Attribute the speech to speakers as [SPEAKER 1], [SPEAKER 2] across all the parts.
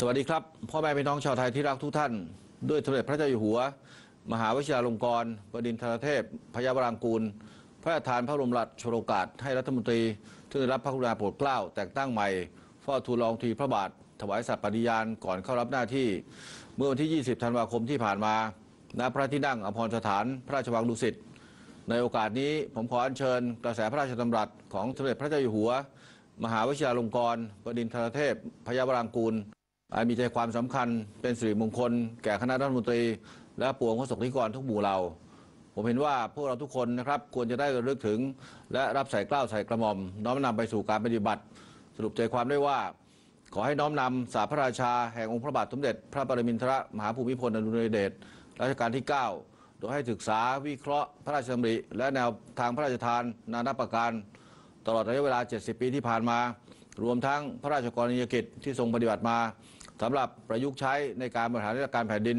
[SPEAKER 1] สวัสดีครับ พ่อแม่พี่น้องชาวไทยที่รักทุกท่าน ด้วยสมเด็จพระเจ้าอยู่หัว มหาวชิราลงกรณ์บดินทรเทพ พยาวรางกูล พระราชทานพระบรมราชโองกาสให้รัฐมนตรีที่ได้รับพระกรุณาโปรดเกล้าแต่งตั้งใหม่เฝ้าทูลรองทีพระบาท ถวายสัตย์ปฏิญาณก่อนเข้ารับหน้าที่ เมื่อวันที่ 20 ธันวาคมที่ผ่านมาณพระที่นั่งอภรสถานพระราชวังดุสิตในโอกาสนี้ผมขออัญเชิญกระแสพระราชดำรัสของสมเด็จพระเจ้าอยู่หัว มหาวชิราลงกรณ์บดินทรเทพ พยาวรางกูล มีใจความสำคัญเป็นสิริมงคล แก่คณะรัฐมนตรี และปวงพระสงฆ์นิกรทุกหมู่เหล่าผมเห็นว่าพวกเราทุกคนนะครับควรจะได้ระลึกถึง และรับใส่เกล้าใส่กระหม่อม น้อมนำไปสู่การปฏิบัติ สรุปใจความได้ว่า ขอให้น้อมนำสาพระราชาแห่งองค์พระบาทสมเด็จ พระปรมินทรมหาภูมิพลอดุลยเดชรัชกาลที่ 9 โดยให้ศึกษาวิเคราะห์พระราชดำริ และแนวทางพระราชทาน นานาประการ ตลอดระยะเวลา 70 ปีที่ผ่านมา รวมทั้งพระราชกรณียกิจที่ทรงปฏิบัติมาสำหรับประยุกต์ใช้ในการบริหารราชการแผ่นดิน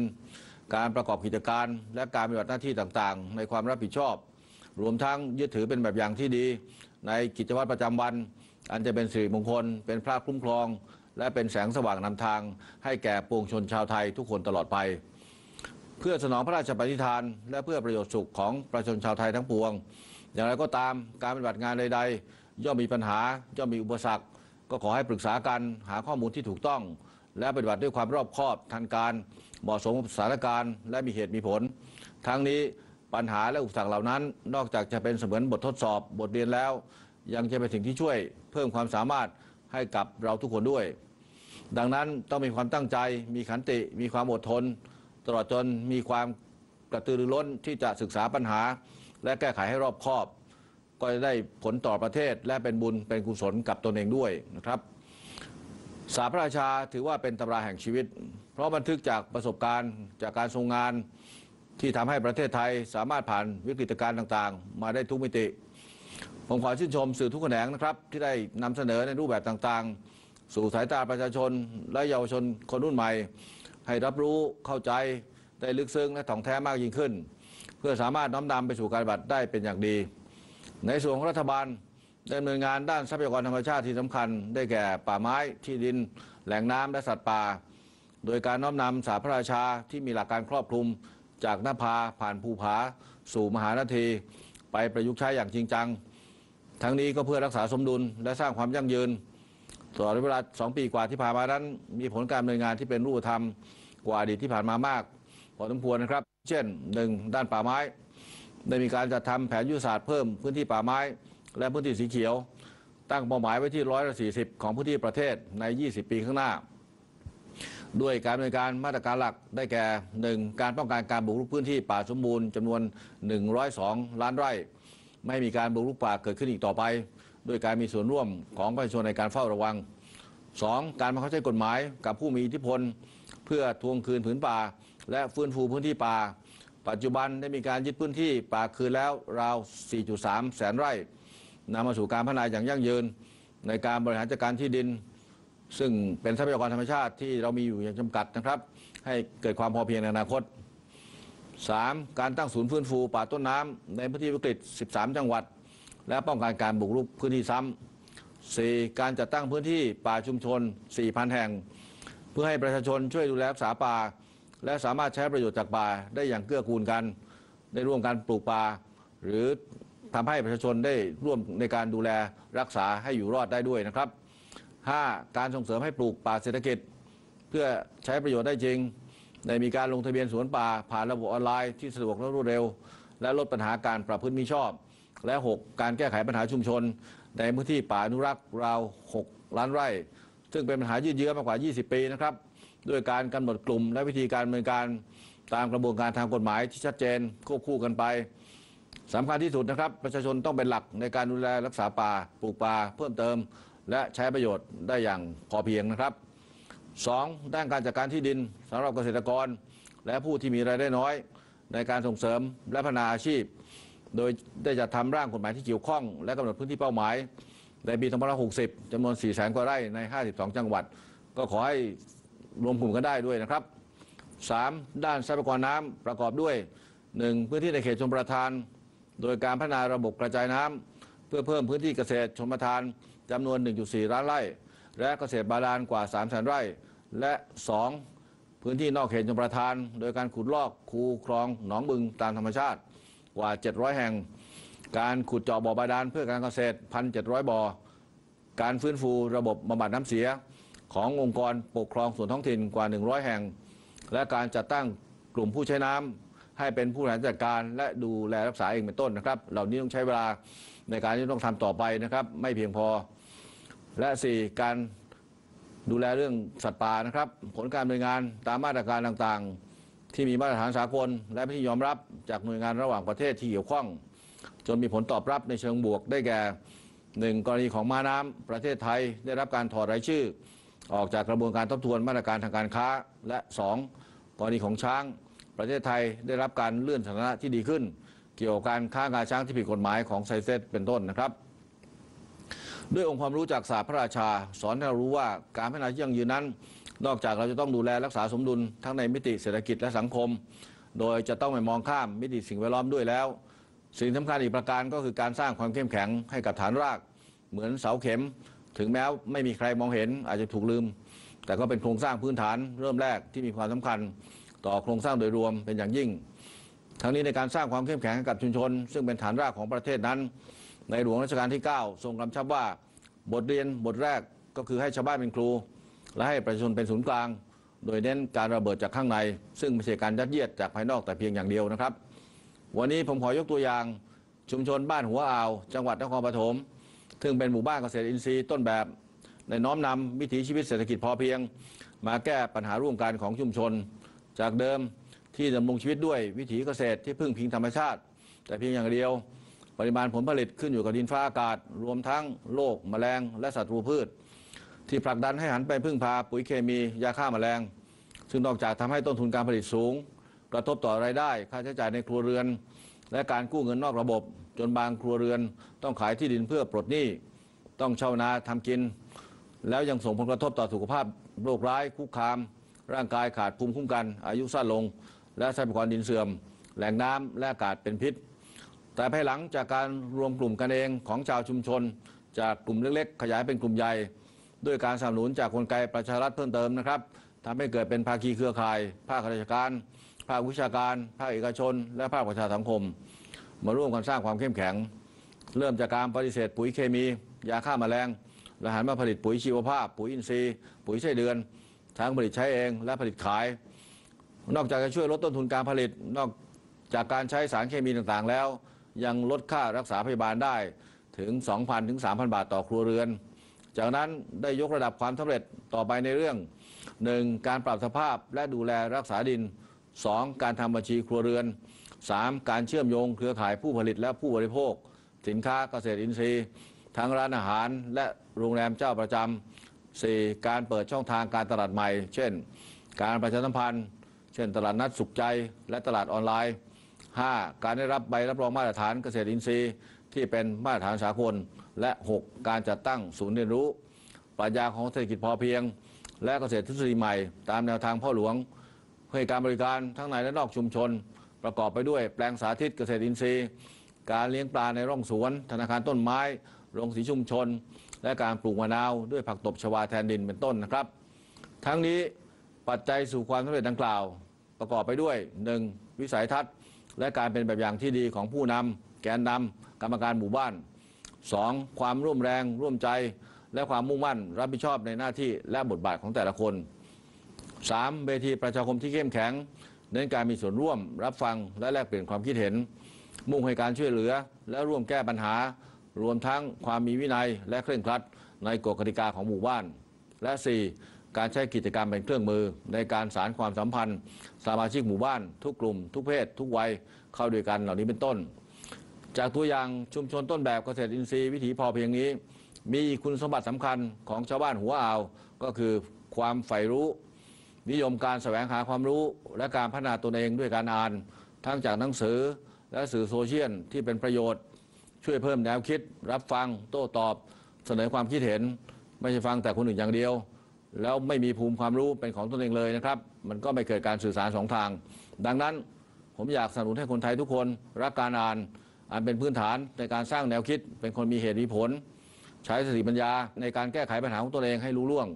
[SPEAKER 1] การประกอบกิจการ และการปฏิบัติหน้าที่ต่างๆ ในความรับผิดชอบ รวมทั้งยึดถือเป็นแบบอย่างที่ดี ในกิจวัตรประจำวัน อันจะเป็นสิริมงคล เป็นพระคุ้มครอง และเป็นแสงสว่างนำทาง ให้แก่ปวงชนชาวไทยทุกคนตลอดไป เพื่อสนองพระราชปณิธาน และเพื่อประโยชน์สุขของประชาชนชาวไทยทั้งปวง อย่างไรก็ตามการปฏิบัติงานใด ๆ ย่อมมีปัญหาย่อมมีอุปสรรค ก็ขอให้ปรึกษากันหาข้อมูลที่ถูกต้อง และปฏิบัติด้วยความรอบคอบทันการเหมาะสมกับสถานการณ์และมีเหตุมีผล ทั้งนี้ปัญหาและอุปสรรคเหล่านั้น นอกจากจะเป็นเสมือนบททดสอบบทเรียนแล้ว ยังจะเป็นสิ่งที่ช่วยเพิ่มความสามารถให้กับเราทุกคนด้วย ดังนั้นต้องมีความตั้งใจ มีขันติ มีความอดทน ตลอดจนมีความกระตือรือร้นที่จะศึกษาปัญหา และแก้ไขให้รอบคอบ ก็จะได้ผลต่อประเทศ และเป็นบุญเป็นกุศลกับตนเองด้วยนะครับสาพระราชาถือว่าเป็นตำราแห่งชีวิต เพราะบันทึกจากประสบการณ์จากการทรงงานที่ทำให้ประเทศไทยสามารถผ่านวิกฤตการณ์ต่างๆ มาได้ทุกมิติ ผมขอชื่นชมสื่อทุกแขนงนะครับ ที่ได้นำเสนอในรูปแบบต่างๆ สู่สายตาประชาชน และเยาวชนคนรุ่นใหม่ ให้รับรู้เข้าใจได้ลึกซึ้งและถ่องแท้มากยิ่งขึ้น เพื่อสามารถน้อมนำไปสู่การปฏิบัติได้เป็นอย่างดี ในส่วนของรัฐบาลดำเนินงานด้านทรัพยากรธรรมชาติที่สำคัญ ได้แก่ป่าไม้ที่ดิน แหล่งน้ำและสัตว์ป่า โดยการน้อมนำสาพระราชาที่มีหลักการครอบคลุม จากหน้าผาผ่านภูผา สู่มหานาที ไปประยุกต์ใช้อย่างจริงจัง ทั้งนี้ก็เพื่อรักษาสมดุลและสร้างความยั่งยืนตลอดเวลา 2 ปีกว่าที่ผ่านมานั้น มีผลการดำเนินงานที่เป็นรูปธรรมกว่าอดีตที่ผ่านมามากพอสมควรนะครับ เช่น 1. ด้านป่าไม้ ได้มีการจัดทำแผนยุทธศาสตร์เพิ่มพื้นที่ป่าไม้ และพื้นที่สีเขียว ตั้งเป้าหมายไว้ที่ร้อยละสี่สิบของพื้นที่ประเทศใน 20 ปีข้างหน้า ด้วยการดำเนินการมาตรการหลักได้แก่ 1. การป้องกันการบุกรุกพื้นที่ป่าสมบูรณ์จำนวน 102 ล้านไร่ ไม่มีการบุกรุกป่าเกิดขึ้นอีกต่อไป ด้วยการมีส่วนร่วมของประชาชนในการเฝ้าระวัง 2. การบังคับใช้กฎหมายกับผู้มีอิทธิพล เพื่อทวงคืนผืนป่า และฟื้นฟูพื้นที่ป่า ปัจจุบันได้มีการยึดพื้นที่ป่าคืนแล้วราว 4.3 แสนไร่นำมาสู่การพัฒนาอย่างยั่งยืน ในการบริหารจัดการที่ดิน ซึ่งเป็นทรัพยากรธรรมชาติที่เรามีอยู่อย่างจำกัดนะครับ ให้เกิดความพอเพียงในอนาคต 3. การตั้งศูนย์ฟื้นฟูป่าต้นน้ำในพื้นที่วิกฤต 13 จังหวัด และป้องกันการบุกรุกพื้นที่ซ้ำ 4. การจัดตั้งพื้นที่ป่าชุมชน 4,000 แห่ง เพื่อให้ประชาชนช่วยดูแลรักษาป่า และสามารถใช้ประโยชน์จากป่าได้อย่างเกื้อกูลกัน ได้ร่วมกันปลูกป่าหรือทำให้ประชาชนได้ร่วมในการดูแลรักษาให้อยู่รอดได้ด้วยนะครับ 5. การส่งเสริมให้ปลูกป่าเศรษฐกิจ เพื่อใช้ประโยชน์ได้จริงได้มีการลงทะเบียนสวนป่าผ่านระบบออนไลน์ที่สะดวกและรวดเร็ว และลดปัญหาการประพฤติมิชอบ และ 6. การแก้ไขปัญหาชุมชน ในพื้นที่ป่าอนุรักษ์ราว 6 ล้านไร่ ซึ่งเป็นปัญหายืดเยื้อมากกว่า 20 ปีนะครับ ด้วยการกำหนดกลุ่ม และวิธีการดำเนินการตามกระบวนการทางกฎหมายที่ชัดเจนควบคู่กันไปสำคัญที่สุดนะครับ ประชาชนต้องเป็นหลักในการดูแลรักษาป่าปลูกป่าเพิ่มเติม และใช้ประโยชน์ได้อย่างพอเพียงนะครับ 2. ด้านการจัดการที่ดินสำหรับเกษตรกร และผู้ที่มีรายได้น้อย ในการส่งเสริมและพัฒนาอาชีพ โดยได้จัดทำร่างกฎหมายที่เกี่ยวข้อง และกำหนดพื้นที่เป้าหมาย ในปี 2560จำนวน 4 แสนกว่าไร่ใน 52 จังหวัด ก็ขอให้ รวมกลุ่มกันได้ด้วยนะครับ 3. ด้านทรัพยากรน้ำประกอบด้วย 1. พื้นที่ในเขตชมประทาน โดยการพัฒนาระบบกระจายน้ำเพื่อเพิ่มพื้นที่เกษตรชมประทานจำนวน 1.4 ล้านไร่ และเกษตรบาดาลกว่า 3 0 0 0 0 0ไร่ และ 2. พื้นที่นอกเขตชนประทาน โดยการขุดลอกคูคลองหนองบึงตามธรรมชาติกว่า 700 แห่ง การขุดเจาะบ่อบาดาลเพื่อการเกษตร 1,700 บ่อ การฟื้นฟูระบบบำบัดน้ำเสีย ขององค์กรปกครองส่วนท้องถิ่นกว่า 100 แห่ง และการจัดตั้งกลุ่มผู้ใช้น้ำให้เป็นผู้บริหารจัดการ และดูแลรักษาเองเป็นต้นนะครับ เหล่านี้ต้องใช้เวลาในการที่ต้องทำต่อไปนะครับ ไม่เพียงพอ และ 4. การดูแลเรื่องสัตว์ป่านะครับ ผลการดำเนินงานตามมาตรการต่างๆ ที่มีมาตรฐานสากล และที่ยอมรับจากหน่วยงานระหว่างประเทศที่เกี่ยวข้อง จนมีผลตอบรับในเชิงบวกได้แก่หนึ่งกรณีของม้าน้ำประเทศไทยได้รับการถอดรายชื่อ ออกจากกระบวนการทบทวนมาตรการทางการค้า และ 2. กรณีของช้าง ประเทศไทยได้รับการเลื่อนสถานะที่ดีขึ้น เกี่ยวกับการค้างาช้างที่ผิดกฎหมายของไซเซตเป็นต้นนะครับ ด้วยองค์ความรู้จากศาสตร์พระราชา สอนให้เรารู้ว่าการพัฒนาที่ยั่งยืนนั้น นอกจากเราจะต้องดูแลรักษาสมดุลทั้งในมิติเศรษฐกิจและสังคม โดยจะต้องไม่มองข้ามมิติสิ่งแวดล้อมด้วยแล้ว สิ่งสำคัญอีกประการก็คือการสร้างความเข้มแข็งให้กับฐานราก เหมือนเสาเข็ม ถึงแม้ไม่มีใครมองเห็นอาจจะถูกลืม แต่ก็เป็นโครงสร้างพื้นฐานเริ่มแรกที่มีความสำคัญ ต่อโครงสร้างโดยรวมเป็นอย่างยิ่ง ทั้งนี้ในการสร้างความเข้มแข็งให้กับชุมชน ซึ่งเป็นฐานรากของประเทศนั้น ในหลวงรัชกาลที่ 9 ทรงกำชับว่าบทเรียนบทแรกก็คือให้ชาวบ้านเป็นครู และให้ประชาชนเป็นศูนย์กลาง โดยเน้นการระเบิดจากข้างใน ซึ่งไม่ใช่การยัดเยียดจากภายนอกแต่เพียงอย่างเดียวนะครับ วันนี้ผมขอยกตัวอย่างชุมชนบ้านหัวอ่าว จังหวัดนครปฐม ซึ่งเป็นหมู่บ้านเกษตรอินทรีย์ต้นแบบในน้อมนำวิถีชีวิตเศรษฐกิจพอเพียง มาแก้ปัญหาร่วมกันของชุมชน จากเดิมที่ดำรงชีวิตด้วยวิถีเกษตรที่พึ่งพิงธรรมชาติ แต่เพียงอย่างเดียว ปริมาณผลผลิตขึ้นอยู่กับดินฟ้าอากาศ รวมทั้งโรคแมลง และศัตรูพืช ที่ผลักดันให้หันไปพึ่งพาปุ๋ยเคมียาฆ่าแมลง ซึ่งนอกจากทำให้ต้นทุนการผลิตสูง กระทบต่อรายได้ ค่าใช้จ่ายในครัวเรือน และการกู้เงินนอกระบบ จนบางครัวเรือนต้องขายที่ดินเพื่อปลดหนี้ ต้องเช่านาทำกิน แล้วยังส่งผลกระทบต่อสุขภาพโรคร้ายคุกคาม ร่างกายขาดภูมิคุ้มกัน อายุสั้นลง และทรัพยากรดินเสื่อม แหล่งน้ำและอากาศเป็นพิษ แต่ภายหลังจากการรวมกลุ่มกันเองของชาวชุมชน จากกลุ่มเล็กๆ ขยายเป็นกลุ่มใหญ่ ด้วยการสนับสนุนจากกลไกประชารัฐเพิ่มเติมนะครับทำให้เกิดเป็นภาคีเครือข่าย ภาคราชการ ภาควิชาการ ภาคเอกชน และภาคประชาสังคม มาร่วมกันสร้างความเข้มแข็ง เริ่มจากการปฏิเสธปุ๋ยเคมี ยาฆ่าแมลงและหันมาผลิตปุ๋ยชีวภาพ ปุ๋ยอินทรีย์ ปุ๋ยไส้เดือน ทั้งผลิตใช้เองและผลิตขาย นอกจากจะช่วยลดต้นทุนการผลิตนอกจากการใช้สารเคมีต่างๆ แล้ว ยังลดค่ารักษาพยาบาลได้ถึง 2,000 ถึง 3,000 บาทต่อครัวเรือน จากนั้นได้ยกระดับความสำเร็จต่อไปในเรื่อง 1. การปรับสภาพและดูแลรักษาดิน 2. การทำบัญชีครัวเรือน 3. การเชื่อมโยงเครือข่ายผู้ผลิตและผู้บริโภค สินค้าเกษตรอินทรีย์ ทั้งร้านอาหารและโรงแรมเจ้าประจำ 4. การเปิดช่องทางการตลาดใหม่ เช่น การประชาสัมพันธ์ เช่น ตลาดนัดสุขใจและตลาดออนไลน์ 5. การได้รับใบรับรองมาตรฐานเกษตรอินทรีย์ ที่เป็นมาตรฐานสากล และ 6. การจัดตั้งศูนย์เรียนรู้ ปรัชญาของเศรษฐกิจพอเพียง และเกษตรทฤษฎีใหม่ ตามแนวทางพ่อหลวงเพื่อให้การบริการทั้งในและนอกชุมชน ประกอบไปด้วยแปลงสาธิตเกษตรอินทรีย์ การเลี้ยงปลาในร่องสวน ธนาคารต้นไม้ โรงสีชุมชน และการปลูกมะนาวด้วยผักตบชวาแทนดินเป็นต้นนะครับ ทั้งนี้ปัจจัยสู่ความสำเร็จดังกล่าว ประกอบไปด้วย 1. วิสัยทัศน์ และการเป็นแบบอย่างที่ดีของผู้นำแกนนำกรรมการหมู่บ้าน 2. ความร่วมแรงร่วมใจ และความมุ่งมั่น รับผิดชอบในหน้าที่และบทบาทของแต่ละคน 3. เวทีประชาคมที่เข้มแข็ง เน้นการมีส่วนร่วมรับฟังและแลกเปลี่ยนความคิดเห็น มุ่งให้การช่วยเหลือ และร่วมแก้ปัญหา รวมทั้งความมีวินัยและเคร่งครัดในกฎกติกาของหมู่บ้าน และ 4. การใช้กิจกรรมเป็นเครื่องมือ ในการสารความสัมพันธ์ สมาชิกหมู่บ้าน ทุกกลุ่ม ทุกเพศ ทุกวัยเข้าด้วยกันเหล่านี้เป็นต้น จากตัวอย่างชุมชนต้นแบบเกษตรอินทรีย์วิถีพอเพียงนี้ มีคุณสมบัติสำคัญของชาวบ้านหัวอ่าว ก็คือความใฝ่รู้ นิยมการแสวงหาความรู้และการพัฒนาตนเองด้วยการอ่าน ทั้งจากหนังสือและสื่อโซเชียลที่เป็นประโยชน์ ช่วยเพิ่มแนวคิด รับฟัง โต้ตอบ เสนอความคิดเห็น ไม่ใช่ฟังแต่คนอื่นอย่างเดียว แล้วไม่มีภูมิความรู้เป็นของตนเองเลยนะครับ มันก็ไม่เกิดการสื่อสารสองทาง ดังนั้นผมอยากสนับสนุนให้คนไทยทุกคนรักการอ่านอันเป็นพื้นฐานในการสร้างแนวคิดเป็นคนมีเหตุมีผล ใช้สติปัญญาในการแก้ไขปัญหาของตนเองให้รู้ล่วง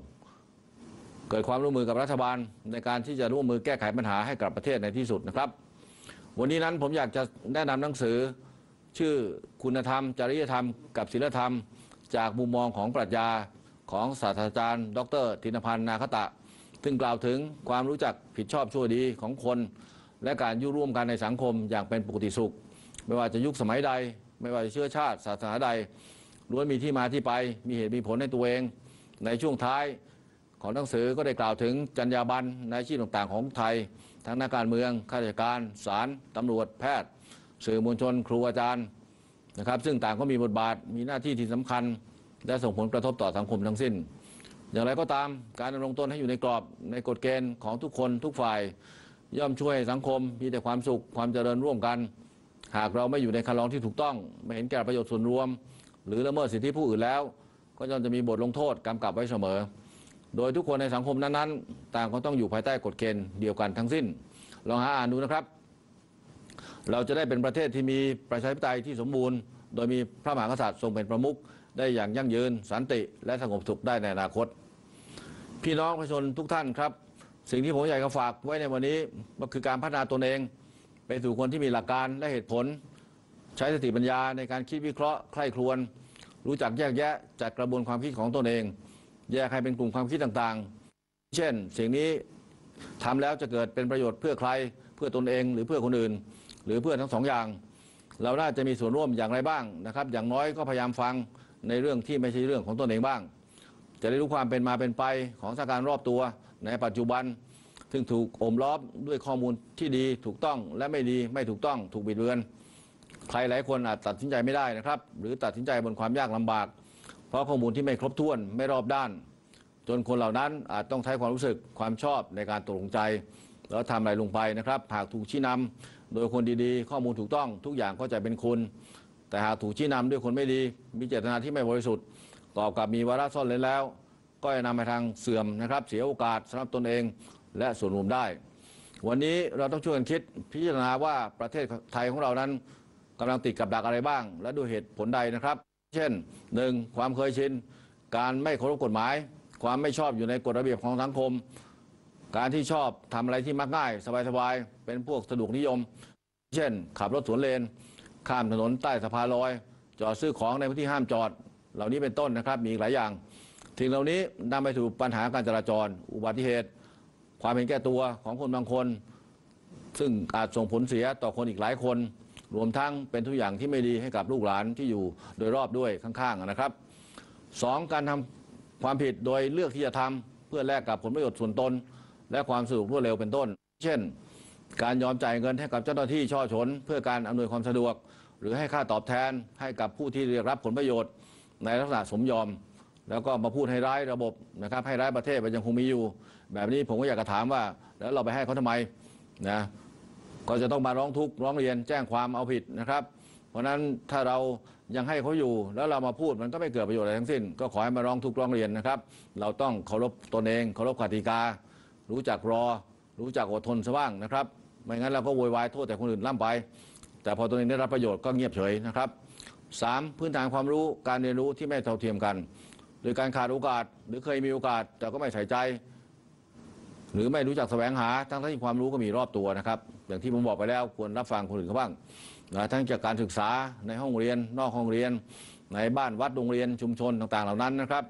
[SPEAKER 1] เกิดความร่วมมือกับรัฐบาล ในการที่จะร่วมมือแก้ไขปัญหาให้กับประเทศในที่สุดนะครับ วันนี้นั้นผมอยากจะแนะนำหนังสือ ชื่อคุณธรรม จริยธรรม กับศีลธรรม จากมุมมองของปรัชญาของศาสตราจารย์ ดรธินพันธ์นาคตะ ซึ่งกล่าวถึงความรู้จักผิดชอบชั่วดีของคน และการยู่ร่วมกันในสังคมอย่างเป็นปกติสุข ไม่ว่าจะยุคสมัยใด ไม่ว่าจะเชื้อชาติศาสนาใดล้วนมีที่มาที่ไปมีเหตุมีผลในตัวเอง ในช่วงท้าย ของหนังสือก็ได้กล่าวถึงจรรยาบรรณในชีพต่างๆ ของไทย ทั้งนักการเมืองข้าราชการศาลตำรวจแพทย์ สื่อมวลชน ครูอาจารย์นะครับ ซึ่งต่างก็มีบทบาทมีหน้าที่ที่สำคัญ และส่งผลกระทบต่อสังคมทั้งสิ้น อย่างไรก็ตามการดำรงตนให้อยู่ในกรอบในกฎเกณฑ์ของทุกคนทุกฝ่าย ย่อมช่วยสังคมมีแต่ความสุขความเจริญร่วมกัน หากเราไม่อยู่ในคันลองที่ถูกต้อง ไม่เห็นแก่ประโยชน์ส่วนรวม หรือละเมิดสิทธิผู้อื่นแล้ว ก็ย่อมจะมีบทลงโทษกำกับไว้เสมอ โดยทุกคนในสังคมนั้นๆ ต่างก็ต้องอยู่ภายใต้กฎเกณฑ์เดียวกันทั้งสิ้น ลองหาอ่านดูนะครับ เราจะได้เป็นประเทศที่มีประชาธิปไตยที่สมบูรณ์ โดยมีพระมหากษัตริย์ทรงเป็นประมุขได้อย่างยั่งยืน สันติ และสงบสุขได้ในอนาคต พี่น้องประชาชนทุกท่านครับ สิ่งที่ผมอยากจะฝากไว้ในวันนี้ก็คือการพัฒนาตนเอง ไปสู่คนที่มีหลักการและเหตุผล ใช้สติปัญญาในการคิดวิเคราะห์ใคร่ครวญรู้จักแยกแยะจากกระบวนความคิดของตนเอง แยกให้เป็นกลุ่มความคิดต่างๆ เช่นสิ่งนี้ทำแล้วจะเกิดเป็นประโยชน์เพื่อใคร เพื่อตนเองหรือเพื่อคนอื่น หรือเพื่อทั้งสองอย่าง เราน่าจะมีส่วนร่วมอย่างไรบ้างนะครับ อย่างน้อยก็พยายามฟังในเรื่องที่ไม่ใช่เรื่องของตนเองบ้าง จะได้รู้ความเป็นมาเป็นไปของสถานการณ์รอบตัวในปัจจุบัน ซึ่งถูกโอมล้อมด้วยข้อมูลที่ดีถูกต้องและไม่ดีไม่ถูกต้องถูกบิดเบือน ใครหลายคนอาจตัดสินใจไม่ได้นะครับ หรือตัดสินใจบนความยากลำบาก เพราะข้อมูลที่ไม่ครบถ้วนไม่รอบด้าน จนคนเหล่านั้นอาจต้องใช้ความรู้สึกความชอบในการตกลงใจ แล้วทำอะไรลงไปนะครับ หากถูกชี้นำโดยคนดีๆ ข้อมูลถูกต้องทุกอย่างก็จะเป็นคุณ แต่หากถูกชี้นำด้วยคนไม่ดี มีเจตนาที่ไม่บริสุทธิ์กอบกับมีวาระซ่อนเร้นแล้ว ก็จะนำไปทางเสื่อมนะครับ เสียโอกาสสำหรับตนเองและส่วนรวมได้ วันนี้เราต้องช่วยกันคิดพิจารณาว่าประเทศไทยของเรานั้นกำลังติดกับดักอะไรบ้าง และด้วยเหตุผลใดนะครับ เช่นหนึ่งความเคยชิน การไม่เคารพกฎหมาย ความไม่ชอบอยู่ในกฎระเบียบของสังคม การที่ชอบทำอะไรที่มักง่าย สบายๆ เป็นพวกสะดวกนิยม เช่น ขับรถสวนเลน ข้ามถนนใต้สะพานลอย จอดซื้อของในพื้นที่ห้ามจอด เหล่านี้เป็นต้นนะครับ มีอีกหลายอย่างสิ่งเหล่านี้นำไปสู่ปัญหาการจราจร อุบัติเหตุ ความเห็นแก่ตัวของคนบางคน ซึ่งอาจส่งผลเสียต่อคนอีกหลายคน รวมทั้งเป็นทุกอย่างที่ไม่ดีให้กับลูกหลานที่อยู่โดยรอบด้วยข้างๆนะครับสองการทำความผิดโดยเลือกที่จะทำเพื่อแลกกับผลประโยชน์ส่วนตน และความสะดวกรวดเร็วเป็นต้น เช่น การยอมจ่ายเงินให้กับเจ้าหน้าที่ช่อฉนเพื่อการอำนวยความสะดวก หรือให้ค่าตอบแทนให้กับผู้ที่ได้รับผลประโยชน์ ในลักษณะสมยอม แล้วก็มาพูดให้ร้ายระบบนะครับให้ร้ายประเทศมันยังคงมีอยู่ แบบนี้ผมก็อยากจะถามว่า แล้วเราไปให้เขาทำไมนะ ก็จะต้องมาร้องทุกข์ร้องเรียนแจ้งความเอาผิดนะครับ เพราะฉะนั้นถ้าเรายังให้เขาอยู่แล้วเรามาพูดมันก็ไม่เกิดประโยชน์อะไรทั้งสิ้น ก็ขอให้มาร้องทุกข์ร้องเรียนนะครับ เราต้องเคารพตนเองเคารพกติกา รู้จักรอ รู้จักอดทนซะบ้างนะครับ ไม่งั้นเราก็โวยวายโทษแต่คนอื่นล่ำไป แต่พอตัวเองได้รับประโยชน์ก็เงียบเฉยนะครับสามพื้นฐานความรู้การเรียนรู้ที่ไม่เท่าเทียมกันโดยการขาดโอกาสหรือเคยมีโอกาสแต่ก็ไม่ใส่ใจ หรือไม่รู้จักแสวงหาทั้งที่ความรู้ก็มีรอบตัวนะครับ อย่างที่ผมบอกไปแล้วควรรับฟังคนอื่นเขาบ้างนะทั้งจากการศึกษาในห้องเรียน นอกห้องเรียน ในบ้านวัดโรงเรียนชุมชนต่างๆ เหล่านั้นนะครับ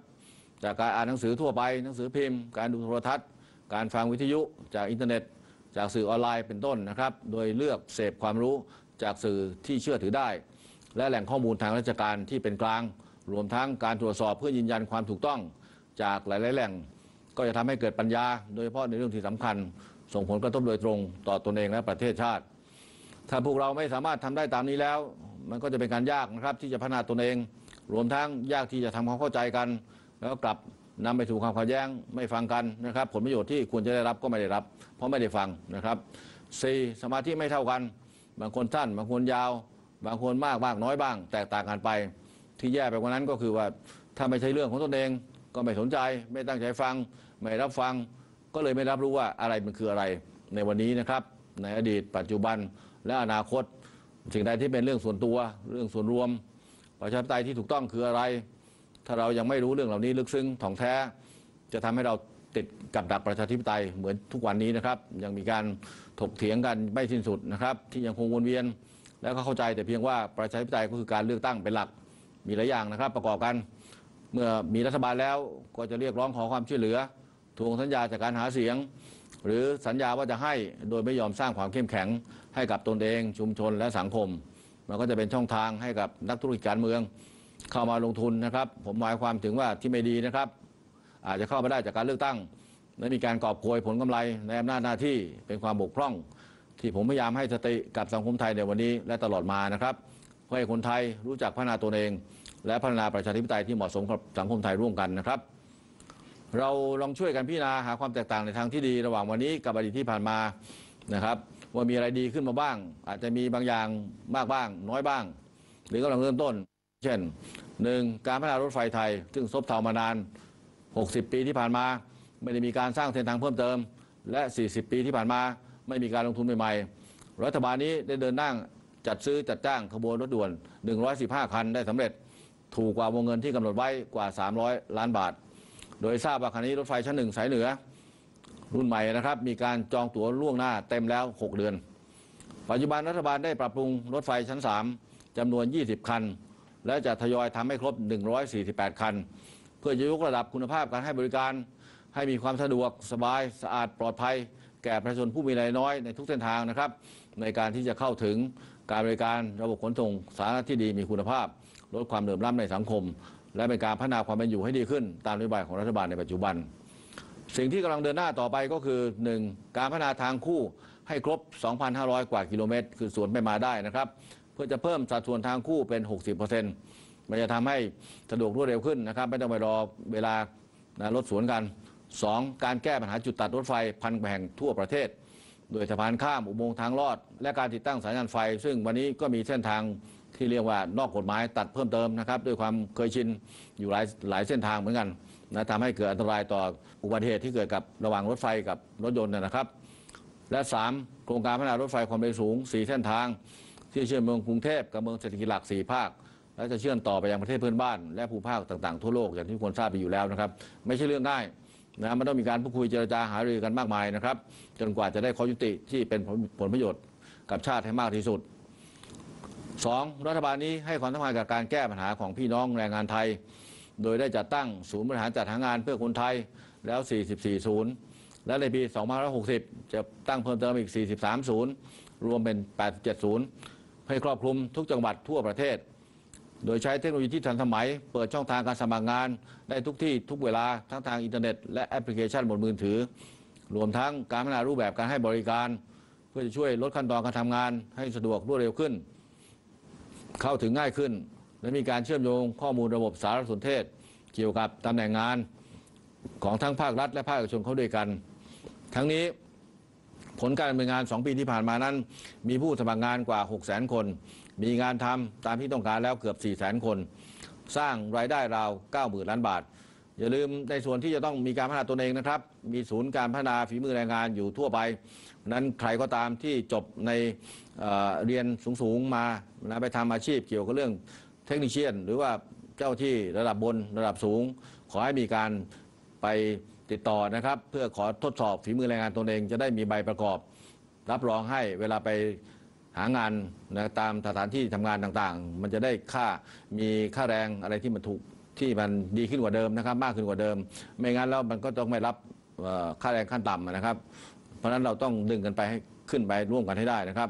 [SPEAKER 1] จากการอ่านหนังสือทั่วไปหนังสือพิมพ์ การดูโทรทัศน์ การฟังวิทยุจากอินเทอร์เน็ต จากสื่อออนไลน์เป็นต้นนะครับ โดยเลือกเสพความรู้จากสื่อที่เชื่อถือได้ และแหล่งข้อมูลทางราชการที่เป็นกลาง รวมทั้งการตรวจสอบเพื่อยืนยันความถูกต้อง จากหลาย ๆ แหล่งก็จะทำให้เกิดปัญญา โดยเฉพาะในเรื่องที่สำคัญ ส่งผลกระทบโดยตรงต่อตนเองและประเทศชาติ ถ้าพวกเราไม่สามารถทำได้ตามนี้แล้ว มันก็จะเป็นการยากนะครับที่จะพัฒนาตนเอง รวมทั้งยากที่จะทำความเข้าใจกัน แล้วกลับนำไปสู่ความขัดแย้งไม่ฟังกันนะครับ ผลประโยชน์ที่ควรจะได้รับก็ไม่ได้รับ เพราะไม่ได้ฟังนะครับสี่สมาธิไม่เท่ากัน บางคนสั้น บางคนยาว บางคนมากบ้างน้อยบ้าง แตกต่างกันไป ที่แย่ไปกว่านั้นก็คือว่าถ้าไม่ใช่เรื่องของตนเอง ก็ไม่สนใจ ไม่ตั้งใจฟัง ไม่รับฟัง ก็เลยไม่รับรู้ว่าอะไรมันคืออะไรในวันนี้นะครับ ในอดีตปัจจุบันและอนาคต สิ่งใดที่เป็นเรื่องส่วนตัว เรื่องส่วนรวมประชาธิปไตยที่ถูกต้องคืออะไร ถ้าเรายังไม่รู้เรื่องเหล่านี้ลึกซึ้งถ่องแท้ จะทำให้เราติดกับดักประชาธิปไตยเหมือนทุกวันนี้นะครับ ยังมีการถกเถียงกันไม่สิ้นสุดนะครับ ที่ยังคงวนเวียน แล้วก็เข้าใจแต่เพียงว่าประชาธิปไตยก็คือการเลือกตั้งเป็นหลักมีหลายอย่างนะครับ ประกอบกัน เมื่อมีรัฐบาลแล้วก็จะเรียกร้องขอความช่วยเหลือ ทวงสัญญาจากการหาเสียง หรือสัญญาว่าจะให้โดยไม่ยอมสร้างความเข้มแข็ง ให้กับตนเองชุมชนและสังคม มันก็จะเป็นช่องทางให้กับนักธุรกิจการเมือง เข้ามาลงทุนนะครับ ผมหมายความถึงว่าที่ไม่ดีนะครับ อาจจะเข้ามาได้จากการเลือกตั้งและมีการกอบโกยผลกำไรในอำนาจหน้าที่เป็นความบกพร่อง ที่ผมพยายามให้สติกับสังคมไทยในวันนี้และตลอดมานะครับเพื่อให้คนไทยรู้จักพัฒนาตนเอง และพัฒนาประชาธิปไตยที่เหมาะสมกับสังคมไทยร่วมกันนะครับ เราลองช่วยกันพิจารณาหาความแตกต่างในทางที่ดีระหว่างวันนี้กับอดีตที่ผ่านมานะครับ ว่ามีอะไรดีขึ้นมาบ้าง อาจจะมีบางอย่างมากบ้าง น้อยบ้าง หรือกำลังเริ่มต้น เช่นหนึ่งการพัฒนารถไฟไทย ซึ่งซบเซามานาน 60 ปีที่ผ่านมา ไม่ได้มีการสร้างเส้นทางเพิ่มเติม และ 40 ปีที่ผ่านมา ไม่มีการลงทุนใหม่ๆรัฐบาลนี้ได้เดินหน้าจัดซื้อจัดจ้างขบวนรถด่วน 115 คันได้สำเร็จ ถูกกว่าวงเงินที่กำหนดไว้กว่า 300 ล้านบาท โดยทราบว่าขณะนี้รถไฟชั้นหนึ่งสายเหนือ รุ่นใหม่นะครับ มีการจองตั๋วล่วงหน้าเต็มแล้ว 6 เดือน ปัจจุบันรัฐบาลได้ปรับปรุงรถไฟชั้น 3จำนวน 20 คัน และจะทยอยทำให้ครบ 148 คัน เพื่อจะยกระดับคุณภาพการให้บริการให้มีความสะดวกสบายสะอาดปลอดภัย แก่ประชาชนผู้มีรายน้อยในทุกเส้นทางนะครับ ในการที่จะเข้าถึงการบริการระบบขนส่งสาธารณะที่ดีมีคุณภาพ ลดความเหลื่อมล้ำในสังคม และเป็นการพัฒนาความเป็นอยู่ให้ดีขึ้น ตามนโยบายของรัฐบาลในปัจจุบัน สิ่งที่กำลังเดินหน้าต่อไปก็คือ 1. การพัฒนาทางคู่ให้ครบ 2,500 กว่ากิโลเมตร คือสวนไปมาได้นะครับ เพื่อจะเพิ่มสัดส่วนทางคู่เป็น 60%มันจะทำให้สะดวกรวดเร็วขึ้นนะครับ ไม่ต้องไปรอเวลานะรถสวนกัน 2. การแก้ปัญหาจุดตัดรถไฟพันแห่งทั่วประเทศ โดยสะพานข้ามอุโมงค์ทางลอด และการติดตั้งสายงานไฟ ซึ่งวันนี้ก็มีเส้นทาง ที่เรียกว่านอกกฎหมายตัดเพิ่มเติมนะครับด้วยความเคยชินอยู่หลายหลายเส้นทางเหมือนกันนะทำให้เกิดอันตรายต่ออุบัติเหตุที่เกิดกับระหว่างรถไฟกับรถยนต์นะครับ และ 3 โครงการพัฒนารถไฟความเร็วสูง 4 เส้นทาง ที่เชื่อมเมืองกรุงเทพกับเมืองเศรษฐกิจหลัก 4 ภาค และจะเชื่อมต่อไปยังประเทศเพื่อนบ้าน และภูมิภาคต่างๆทั่วโลกอย่างที่ทุกคนทราบไปอยู่แล้วนะครับ ไม่ใช่เรื่องง่ายนะมันต้องมีการพูดคุยเจรจาหารือกันมากมายนะครับ จนกว่าจะได้ข้อยุติที่เป็นผลผลประโยชน์กับชาติให้มากที่สุด สองรัฐบาลนี้ให้ความสำคัญกับการแก้ปัญหาของพี่น้องแรงงานไทย โดยได้จัดตั้งศูนย์บริหารจัดหางานเพื่อคนไทยแล้ว 44 ศูนย์ และในปี 2560 จะตั้งเพิ่มเติมอีก 43 ศูนย์ รวมเป็น 87 ศูนย์ ให้ครอบคลุมทุกจังหวัดทั่วประเทศ โดยใช้เทคโนโลยีที่ทันสมัย เปิดช่องทางการสมัครงาน ได้ทุกที่ทุกเวลาทั้งทางอินเทอร์เน็ตและแอปพลิเคชันบนมือถือ รวมทั้งการพัฒนารูปแบบการให้บริการ เพื่อจะช่วยลดขั้นตอนการทำงานให้สะดวกรวดเร็วขึ้น เข้าถึงง่ายขึ้น และมีการเชื่อมโยงข้อมูลระบบสารสนเทศ เกี่ยวกับตำแหน่งงานของทั้งภาครัฐ และภาคเอกชนเข้าด้วยกัน ทั้งนี้ผลการดำเนินงาน 2 ปีที่ผ่านมานั้น มีผู้สมัครงานกว่า 6 0 0 0 0 0 คน มีงานทำตามที่ต้องการแล้วเกือบ 4 0 0 0 0 0 คน สร้างรายได้ราว 90,000 ล้านบาท อย่าลืมในส่วนที่จะต้องมีการพัฒนาตนเองนะครับ มีศูนย์การพัฒนาฝีมือแรงงานอยู่ทั่วไป นั้นใครก็ตามที่จบใน เรียนสูงๆมานะไปทำอาชีพเกี่ยวกับเรื่องเทคนิคเชียน หรือว่าเจ้าที่ระดับบนระดับสูง ขอให้มีการไปติดต่อนะครับ เพื่อขอทดสอบฝีมือแรงงานตนเองจะได้มีใบประกอบ รับรองให้เวลาไปหางานนะตามสถานที่ทำงานต่างๆ มันจะได้ค่ามีค่าแรงอะไรที่มันถูกที่มันดีขึ้นกว่าเดิมนะครับ มากขึ้นกว่าเดิม ไม่งั้นแล้วมันก็ต้องไม่รับค่าแรงขั้นต่ำนะครับ เพราะฉะนั้นเราต้องดึงกันไปให้ขึ้นไปร่วมกันให้ได้นะครับ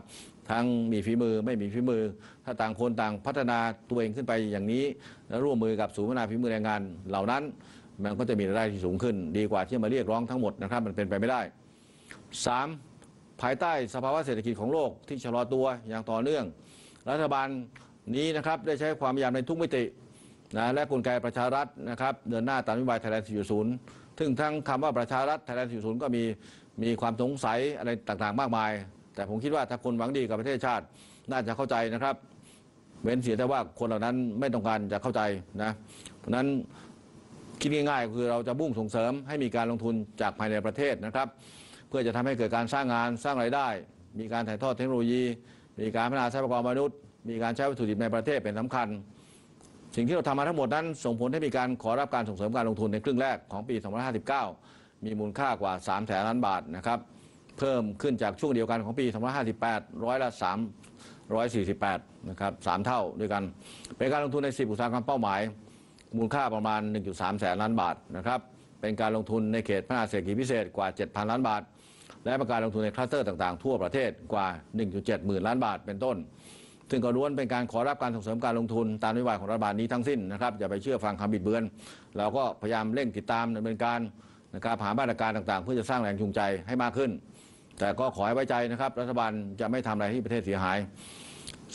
[SPEAKER 1] ทั้งมีฝีมือไม่มีฝีมือ ถ้าต่างคนต่างพัฒนาตัวเองขึ้นไปอย่างนี้ แล้วร่วมมือกับศูนย์พัฒนาฝีมือแรงงานเหล่านั้น มันก็จะมีรายได้ที่สูงขึ้น ดีกว่าที่มาเรียกร้องทั้งหมดนะครับมันเป็นไปไม่ได้ 3. ภายใต้สภาวะเศรษฐกิจของโลกที่ชะลอตัวอย่างต่อเนื่อง รัฐบาลนี้นะครับได้ใช้ความพยายามในทุกมิตินะและกลไกประชารัฐนะครับเดินหน้าตามนโยบายไทยแลนด์4.0ซึ่งทั้งคำว่าประชารัฐไทยแลนด์4.0ก็มีมีความสงสัยอะไรต่างๆ มากมาย แต่ผมคิดว่าถ้าคนหวังดีกับประเทศชาติ น่าจะเข้าใจนะครับ เว้นเสียแต่ว่าคนเหล่านั้นไม่ต้องการจะเข้าใจนะเพราะนั้นคิดง่ายๆคือเราจะมุ่งส่งเสริมให้มีการลงทุนจากภายในประเทศนะครับ เพื่อจะทำให้เกิดการสร้างงานสร้างรายได้ มีการถ่ายทอดเทคโนโลยี มีการพัฒนาทรัพยากรมนุษย์ มีการใช้วัตถุดิบในประเทศเป็นสำคัญ สิ่งที่เราทำมาทั้งหมดนั้น ส่งผลให้มีการขอรับการส่งเสริมการลงทุนในครึ่งแรกของปี 2559 มีมูลค่ากว่า 3 แสนล้านบาทนะครับ พิ่มขึ้นจากช่วงเดียวกันของปี 2558 ร้อยละ 348 นะครับสามเท่าด้วยกัน เป็นการลงทุนใน 10 อุตสาหกรรมเป้าหมาย มูลค่าประมาณ 1.3 แสนล้านบาทนะครับ เป็นการลงทุนในเขตพัฒนาเศรษฐกิจพิเศษกว่า 7,000 ล้านบาท และป็นการลงทุนในคลัสเตอร์ต่างๆ ทั่วประเทศกว่า 1.7 หมื่นล้านบาทเป็นต้น ซึ่งก็ล้วนเป็นการขอรับการส่งเสริมการลงทุนตามนโยบายของรัฐบาลนี้ทั้งสิ้นนะครับอย่าไปเชื่อฟังคำบิดเบือน เราก็พยายามเร่งติดตามดำเนินการนะครับหามาตรการต่างๆ เพื่อจะสร้างแรงจูงใจให้มากขึ้น แต่ก็ขอให้ไว้ใจนะครับ รัฐบาลจะไม่ทำอะไรที่ประเทศเสียหาย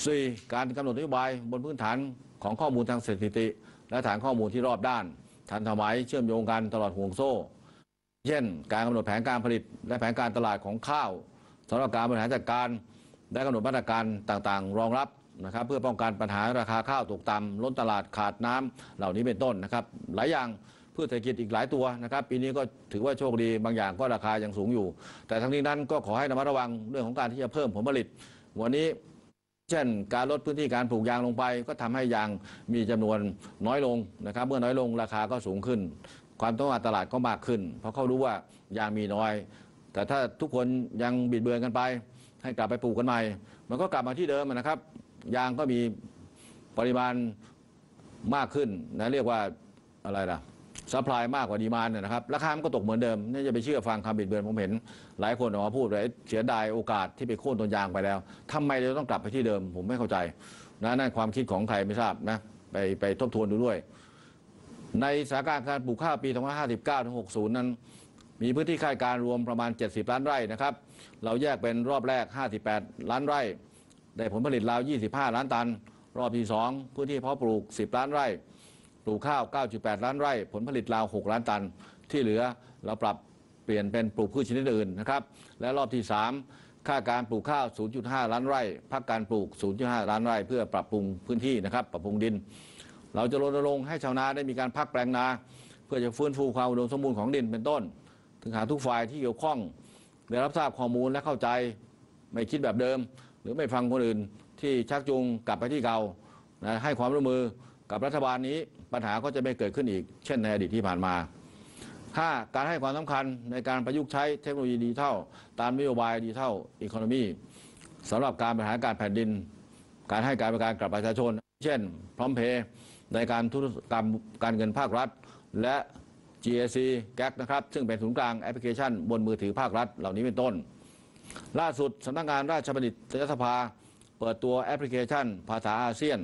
[SPEAKER 1] สี่การกำหนดนโยบายบนพื้นฐานของข้อมูลทางสถิติ และฐานข้อมูลที่รอบด้าน ทันสมัยเชื่อมโยงกันตลอดห่วงโซ่ เช่น การกำหนดแผนการผลิต และแผนการตลาดของข้าวสำหรับการบริหารจัดการและกำหนดมาตรการต่างๆ รองรับนะครับเพื่อป้องกันปัญหาราคาข้าวตกต่ำล้นตลาดขาดน้ำเหล่านี้เป็นต้นนะครับ หลายอย่าง พืชเศรษฐกิจอีกหลายตัวนะครับ ปีนี้ก็ถือว่าโชคดีบางอย่างก็ราคายังสูงอยู่ แต่ทั้งนี้นั้นก็ขอให้ระมัดระวังเรื่องของการที่จะเพิ่มผลผลิต วันนี้เช่น การลดพื้นที่การปลูกยางลงไป ก็ทำให้ยางมีจำนวนน้อยลงนะครับ เมื่อน้อยลงราคาก็สูงขึ้น ความต้องการตลาดก็มากขึ้น เพราะเขารู้ว่ายางมีน้อย แต่ถ้าทุกคนยังบิดเบือนกันไป ให้กลับไปปลูกกันใหม่ มันก็กลับมาที่เดิมนะครับ ยางก็มีปริมาณมากขึ้นนะเรียกว่าอะไรล่ะ ซัพพลายมากกว่าดีมานนะครับราคามันก็ตกเหมือนเดิมนี่จะไปเชื่อฟังคำบิดเบือนผมเห็น หลายคนออกมาพูดเลยเสียดายโอกาสที่ไปโค่นต้นยางไปแล้วทำไมเราต้องกลับไปที่เดิม ผมไม่เข้าใจนะนั่นความคิดของใครไม่ทราบนะไปไปทบทวนดูด้วย ในสถานการณ์การปลูกข้าวปี 2559ถึง60 นั้น มีพื้นที่คาดการรวมประมาณ 70 ล้านไร่นะครับ เราแยกเป็นรอบแรก 58 ล้านไร่ ได้ผลผลิตราว 25 ล้านตัน รอบที่ 2 พื้นที่เพาะปลูก 10 ล้านไร่ ลูกข้าว 9.8 ล้านไร่ ผลผลิตราว 6 ล้านตัน ที่เหลือเราปรับเปลี่ยนเป็นปลูกพืชชนิดอื่นนะครับ และรอบที่ 3 ค่าการปลูกข้าว 0.5 ล้านไร่พักการปลูก 0.5 ล้านไร่ เพื่อปรับปรุงพื้นที่นะครับ ปรับปรุงดิน เราจะรณรงค์ให้ชาวนาได้มีการพักแปลงนา เพื่อจะฟื้นฟูความอุดมสมบูรณ์ของดินเป็นต้น ถึงหาทุกฝ่ายที่เกี่ยวข้องได้รับทราบข้อมูลและเข้าใจไม่คิดแบบเดิม หรือไม่ฟังคนอื่นที่ชักจูงกลับไปที่เก่านะให้ความร่วมมือกับรัฐบาลนี้ ปัญหาก็จะไม่เกิดขึ้นอีก เช่นในอดีตที่ผ่านมา 5. การให้ความสำคัญในการประยุกต์ใช้เทคโนโลยีดิจิทัลตามนโยบายดิจิทัลอีโคโนมีสำหรับการบริหารการแผ่นดิน การให้การบริการกับประชาชน เช่น พร้อมเพย์ในการธุรกรรมการเงินภาครัฐ และ GAC GAC นะครับซึ่งเป็นศูนย์กลางแอปพลิเคชัน บนมือถือภาครัฐเหล่านี้เป็นต้น ล่าสุดสำนักงานราชบัณฑิตยสภา เปิดตัวแอปพลิเคชัน ภาษาอาเซียน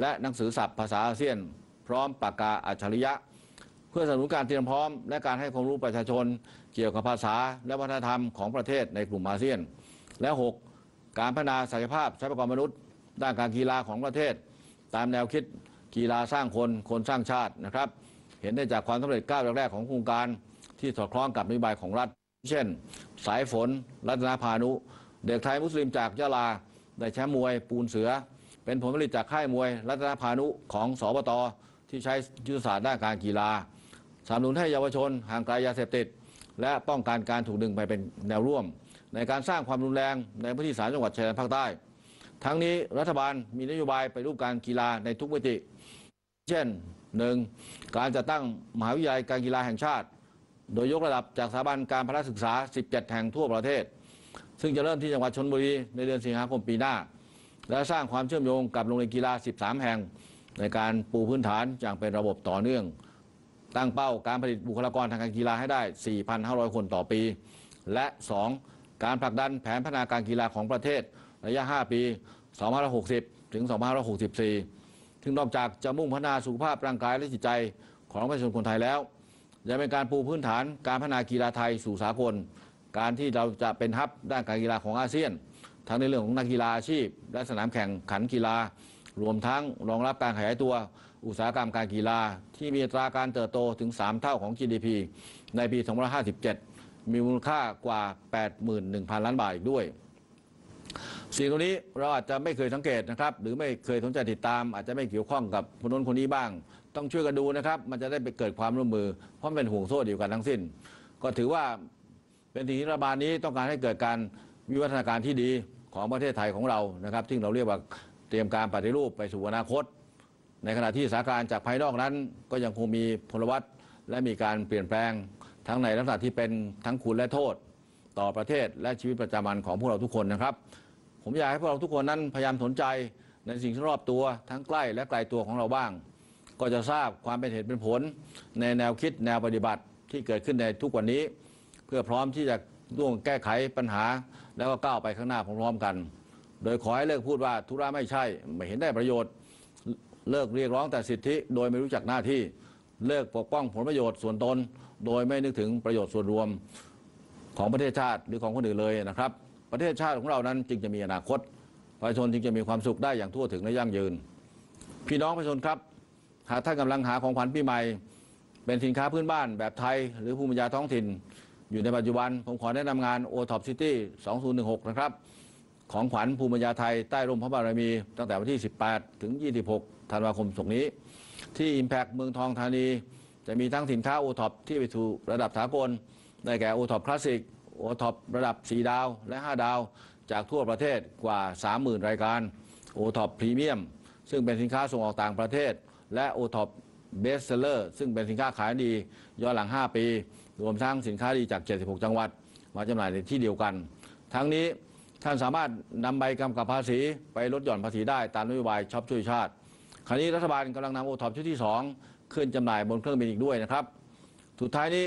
[SPEAKER 1] และหนังสือศัพท์ภาษาอาเซียน พร้อมปากกาอัจฉริยะ เพื่อสนับสนุนการเตรียมพร้อม และการให้ความรู้ประชาชน เกี่ยวกับภาษาและวัฒนธรรมของประเทศในกลุ่มอาเซียน และ 6. การพัฒนาศักยภาพทรัพยากรมนุษย์ ด้านการกีฬาของประเทศ ตามแนวคิดกีฬาสร้างคนคนสร้างชาตินะครับ เห็นได้จากความสำเร็จก้าวแรกของโครงการที่สอดคล้องกับนโยบายของรัฐ เช่น สายฝน รัตนพานุ เด็กไทยมุสลิมจากยะลาได้แชมป์มวย ปูนเสือ เป็นผลผลิตจากค่ายมวย รัตนพานุของสบต ที่ใช้ยุทธศาสตร์ด้านการกีฬาสนับสนุนให้เยาวชนห่างไกลยาเสพติด และป้องกันการถูกดึงไปเป็นแนวร่วม ในการสร้างความรุนแรงในพื้นที่สามจังหวัดชายแดนภาคใต้ ทั้งนี้รัฐบาลมีนโยบายไปรูปการกีฬาในทุกมิติ เช่นหนึ่งการจัดตั้งมหาวิทยาลัยการกีฬาแห่งชาติ โดยยกระดับจากสถาบันการพละศึกษา 17 แห่งทั่วประเทศ ซึ่งจะเริ่มที่จังหวัดชนบุรีในเดือนสิงหาคมปีหน้า และสร้างความเชื่อมโยงกับโรงเรียนกีฬา 13 แห่ง ในการปูพื้นฐานอย่างเป็นระบบต่อเนื่อง ตั้งเป้าการผลิตบุคลากรทางการกีฬาให้ได้ 4,500 คนต่อปี และ 2. การผลักดันแผนพัฒนาการกีฬาของประเทศระยะ 5 ปี 2560 ถึง 2564 ถึงนอกจากจะมุ่งพัฒนาสุขภาพร่างกายและจิตใจของประชาชนคนไทยแล้วยังเป็นการปูพื้นฐานการพัฒนากีฬาไทยสู่สากล การที่เราจะเป็นฮับด้านการกีฬาของอาเซียน ทั้งในเรื่องของนักกีฬาอาชีพ และสนามแข่งขันกีฬา รวมทั้งรองรับการขยายตัวอุตสาหกรรมการกีฬา ที่มีตราการเติบโตถึง 3 เท่าของ GDP ในปี 2557 มีมูลค่ากว่า 81,000 ล้านบาทอีกด้วย สิ่งตรงนี้เราอาจจะไม่เคยสังเกตนะครับ หรือไม่เคยสนใจติดตาม อาจจะไม่เกี่ยวข้องกับคนนู้นคนนี้บ้าง ต้องช่วยกันดูนะครับ มันจะได้ไปเกิดความร่วมมือ เพราะเป็นห่วงโซ่เดียวกันทั้งสิ้น ก็ถือว่าเป็นสิ่งที่รัฐบาลนี้ต้องการให้เกิดการวิวัฒนาการที่ดีของประเทศไทยของเรานะครับที่เราเรียกว่า เตรียมการปฏิรูปไปสู่อนาคต ในขณะที่สถานการณ์จากภายนอกนั้น ก็ยังคงมีพลวัตและมีการเปลี่ยนแปลงทั้งในลักษณะที่เป็นทั้งคุณและโทษ ต่อประเทศและชีวิตประจำวันของพวกเราทุกคนนะครับ ผมอยากให้พวกเราทุกคนนั้นพยายามสนใจในสิ่งที่รอบตัวทั้งใกล้และไกลตัวของเราบ้าง ก็จะทราบความเป็นเหตุเป็นผล ในแนวคิดแนวปฏิบัติที่เกิดขึ้นในทุกวันนี้ เพื่อพร้อมที่จะร่วมแก้ไขปัญหา แล้วก็ก้าวไปข้างหน้าพร้อมๆกัน โดยขอให้เลิกพูดว่าธุระไม่ใช่ ไม่เห็นได้ประโยชน์ เลิกเรียกร้องแต่สิทธิ โดยไม่รู้จักหน้าที่เลิกปกป้องผลประโยชน์ส่วนตน โดยไม่นึกถึงประโยชน์ส่วนรวมของประเทศชาติหรือของคนอื่นเลยนะครับ ประเทศชาติของเรานั้นจึงจะมีอนาคตประชาชนจึงจะมีความสุขได้อย่างทั่วถึงและยั่งยืน พี่น้องประชาชนครับ หากท่านกำลังหาของขวัญปีใหม่ เป็นสินค้าพื้นบ้านแบบไทย หรือภูมิปัญญาท้องถิ่น อยู่ในปัจจุบัน ผมขอแนะนำงาน o t o p City 2016 นะครับ ของขวัญภูมิปัญญาไทยใต้ร่มพระบารมี ตั้งแต่วันที่ 18 ถึง 26 ธันวาคมศกนี้ ที่ Impact เมืองทองธานี จะมีทั้งสินค้า o t o p ที่ไปสู่ระดับสากล ได้แก่ o t o p Classic o t o p ระดับ 4 ดาวและ 5 ดาว จากทั่วประเทศกว่า 30,000 รายการ o t o p Premium ซึ่งเป็นสินค้าส่งออกต่างประเทศ และ o t o p Best Seller ซึ่งเป็นสินค้าขายดีย้อนหลัง 5 ปี รวมทั้งสินค้าดีจาก 76 จังหวัด มาจำหน่ายในที่เดียวกัน ทั้งนี้ ท่านสามารถนำใบกำกับภาษีไปลดหย่อนภาษีได้ตามนโยบายช็อปช่วยชาติ คราวนี้รัฐบาลกำลังนำโอท็อปชุดที่ 2 ขึ้นจำหน่ายบนเครื่องบินอีกด้วยนะครับ สุดท้ายนี้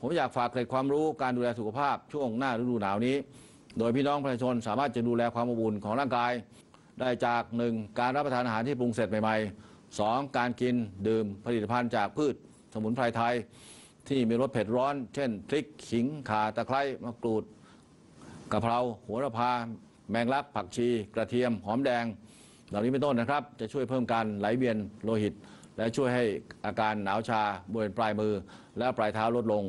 [SPEAKER 1] ผมอยากฝากเกร็ดความรู้การดูแลสุขภาพช่วงหน้าฤดูหนาวนี้ โดยพี่น้องประชาชนสามารถจะดูแลความอบอุ่นของร่างกาย ได้จาก 1. การรับประทานอาหารที่ปรุงเสร็จใหม่ๆ 2. การกินดื่มผลิตภัณฑ์จากพืชสมุนไพรไทย ที่มีรสเผ็ดร้อน เช่นพริกขิงข่าตะไคร้มะกรูด กะเพราโหระพา แมงลักผักชี กระเทียม หอมแดง เหล่านี้เป็นต้นนะครับ จะช่วยเพิ่มการไหลเวียนโลหิต และช่วยให้อาการหนาวชาบริเวณปลายมือ และปลายเท้าลดลง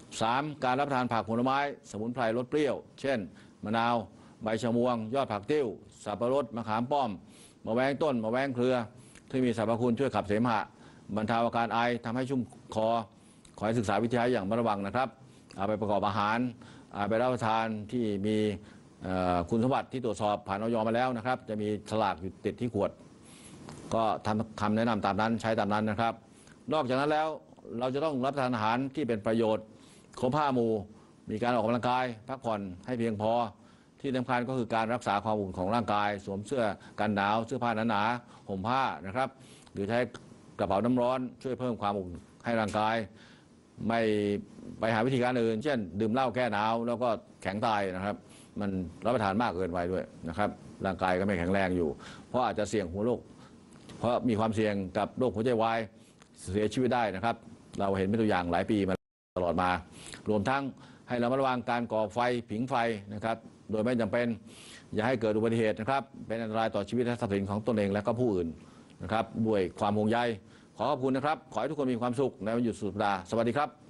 [SPEAKER 1] 3. การรับประทานผักผลไม้ สมุนไพรลดเปรี้ยว เช่น มะนาว ใบชะมวง ยอดผักติ้ว สับปะรด มะขามป้อม มะแวงต้น มะแวงเครือ ที่มีสรรพคุณช่วยขับเสมหะ บรรเทาอาการไอทำให้ชุ่มคอ ขอให้ศึกษาวิทยาอย่างระมัดระวังนะครับ เอาไปประกอบอาหาร ไปรับประทานที่มีคุณสมบัติที่ตรวจสอบผ่านออยมาแล้วนะครับ จะมีฉลากอยู่ติดที่ขวด ก็ทำคำแนะนำตามนั้นใช้ตามนั้นนะครับ นอกจากนั้นแล้วเราจะต้องรับประทานอาหารที่เป็นประโยชน์ครบห้าหมู่ มีการออกกำลังกาย พักผ่อนให้เพียงพอ ที่สำคัญก็คือการรักษาความอุ่นของร่างกาย สวมเสื้อกันหนาวเสื้อผ้าหนาๆห่มผ้านะครับ หรือใช้กระเป๋าน้ำร้อนช่วยเพิ่มความอุ่นให้ร่างกาย ไม่ไปหาวิธีการอื่น เช่น ดื่มเหล้าแก้หนาวแล้วก็แข็งตายนะครับ มันรับประทานมากเกินไปด้วยนะครับ ร่างกายก็ไม่แข็งแรงอยู่ เพราะอาจจะเสี่ยงหัวโรคเพราะมีความเสี่ยงกับโรคหัวใจวายเสียชีวิตได้นะครับ เราเห็นเป็นตัวอย่างหลายปีมาตลอดมา รวมทั้งให้เรามาระวังการก่อไฟผิงไฟนะครับ โดยไม่จำเป็นอย่าให้เกิดอุบัติเหตุนะครับ เป็นอันตรายต่อชีวิตและทรัพย์สินของตนเองและก็ผู้อื่นนะครับด้วยความห่วงใย ขอขอบคุณนะครับ ขอให้ทุกคนมีความสุขในวันหยุดสุดสัปดาห์สวัสดีครับ